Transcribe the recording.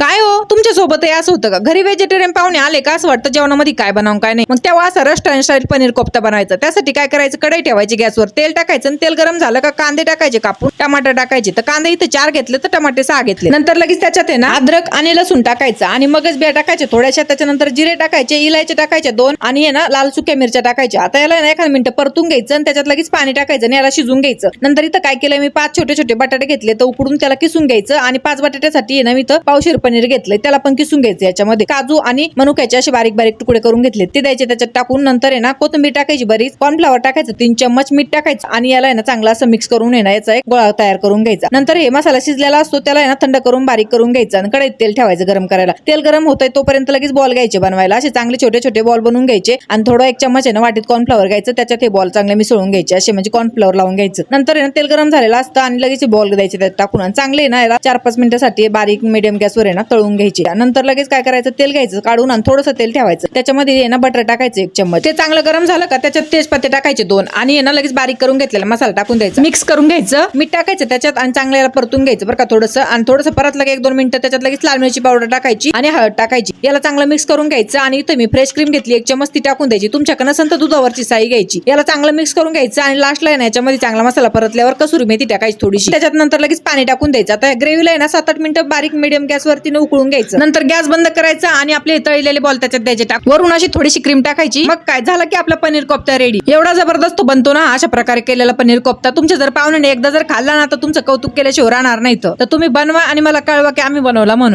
काय हो? तुम्ही तुमच्यासोबत असं होतं का? घरी व्हेजिटेरियन पाहुणे आले का? असं वाटतं जेवणामध्ये काय बनावून काय नाही? मग तेव्हा असं रेस्टॉरंट स्टाईल पनीर कोफ्ता बनायचा. त्यासाठी काय करायचं? कढई ठेवायची गॅसवर. तेल टाकायचं आणि तेल गरम झालं का कांदे टाकायचे कापून. टमाटर टाकायचे. तर कांदे इथे चार घेतले तर टमाटे सहा घेतले. नंतर लगेच त्याच्यात आहे ना अद्रक आणि लसूण टाकायचं आणि मगच बिया टाकायचे थोड्याशा. त्याच्यानंतर जिरे टाकायचे इलायचे टाकायचे दोन आणि आहे ना लाल सुक्या मिरच्या टाकायच्या. आता याला ना एखाद मिनिटं परतून घ्यायचं आणि त्याच्यात लगेच पाणी टाकायचं आणि याला शिजून घ्यायचं. नंतर इथं काय केलं मी पाच छोटे छोटे बटाटे घेतले तर उकडून त्याला किसून घ्यायचं आणि पाच बटाट्यासाठी ना मी तर पावशीर पनीर घेतलंय. त्याला पण किसून घ्यायचं याच्यामध्ये. काजू आणि मनुक्याचे असे बारीक बारीक तुकडे करून घेतले. ते द्यायचे त्याच्यात टाकून नंतर आहे ना कोथिंबीर टाकायची बरीच कॉर्नफ्लॉवर टाकायचं तीन चम्मच मीठ टाकायचं आणि याला आहे ना चांगला असं मिक्स करून आहे याचा एक गोळा तयार करून घ्यायचा. नंतर हे मसाला शिजलेला असतो त्याला आहे ना थंड करून बारीक करून घ्यायचा आणि कढईत तेल ठेवायचं गरम करायला. तेल गरम होतंय तोपर्यंत लगेच बॉल घ्यायचे बनवायला. असे चांगले छोटे छोटे बॉल बनवून घ्यायचे आणि थोडं एक चम्मच आहे ना वाटीत कॉर्नफ्लॉवर घ्यायचं त्याच्यात हे बॉल चांगले मिसळून घ्यायचे. असे म्हणजे कॉर्नफ्लॉवर लावून घ्यायचं. नंतर आहे ना तेल गरम झालेलं असतं आणि लगेच बॉल द्यायचे त्यात टाकून आणि चांगले ना याला चार पाच मिनिटासाठी बारीक मिडियम गॅसवर आहे ना तळून घ्यायचे. नंतर लगेच काय करायचं? तेल घ्यायचं काढून आणि थोडंसं तेल ठेवायचं. त्याच्यामध्ये आहे ना बटर टाकायचं एक चम्मच. ते चांगलं गरम झालं का त्याच्यात तेजपत्ते टाकायचे दोन. आणि ना लगेच बारीक करून घेतलेला मसाला टाकून द्यायचा. मिक्स करून घ्यायचं. मीठ टाकायचं त्याच्यात आणि चांगल्याला परतून घ्यायचं बरं का थोडंसं. आणि थोडंसं परत लगे एक दोन मिनिटं त्याच्यात लगेच लाल मिरची पावडर टाकायची आणि हळद टाकायची. याला चांगलं मिक्स करून घ्यायचं आणि इथं मी फ्रेश क्रीम घेतली एक चमच ती टाकून द्यायची. तुमच्याकडे नसेल तर दुधावरची साई घ्यायची. याला चांगलं मिक्स करून घ्यायचं आणि लास्टला ना याच्यामध्ये चांगला मसाला परतल्यावर कसुरी मेथी टाकायची थोडीशी. त्याच्यात नंतर लगेच पाणी टाकून द्यायचं. आता ग्रेव्हीला आहे ना सात आठ मिनिटं बारीक मिडियम गॅसवरती उकळून घ्यायचं. नंतर गॅस बंद करायचा आणि आपले तळलेले बॉल त्याच्यात द्यायचे टाक. वरून अशी थोडीशी क्रीम टाकायची. मग काय? झालं की आपला पनीर कोफ्ता रेडी एवढा जबरदस्त तो बनतो ना अशा प्रकारे केलेला पनीर कोफ्ता. तुमच्या जर पाहुण्याने एकदा जर खाल्ला ना तर तुमचं कौतुक केल्याशिवाय राहणार नाही तर तुम्ही बनवा आणि मला कळवा की आम्ही बनवला म्हणून.